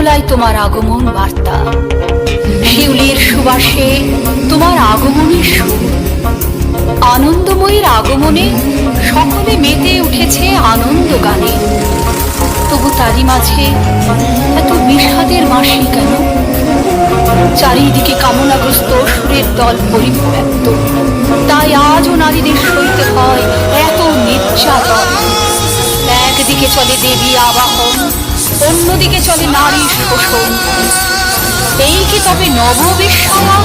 দোলায় তোমার আগমন বার্তা। শিউলির সুবাসে তোমার আগমনের সুর। আনন্দময়ীর আগমনে সকলে মেতে উঠেছে আনন্দ গানে। তবু তারই মাঝে এত বিষাদের মাসি কেন? চারিদিকে কামনাগ্রস্ত সুরের দল পরিব্যাপ্ত তাই আজও নারীদের সইতে হয় এত নির্যাতন। একদিকে চলে দেবী আবাহন অন্যদিকে চলে নারী শোষণ এই কি তবে নববিশ্বমান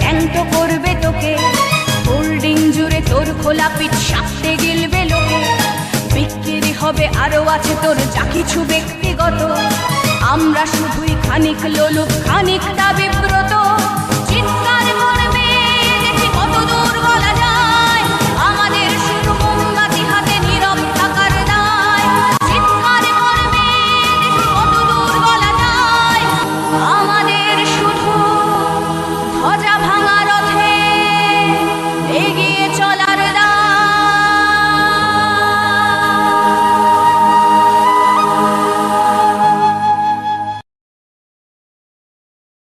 ন্যাংটো করবে তোকে। হোল্ডিং জুড়ে তোর খোলা পিঠ সাপতে গিলবে লোকে। বিক্রি হবে আরও আছে তোর যা কিছু ব্যক্তিগত। আমরা শুধুই খানিক লোলুপ, খানিক বিব্রত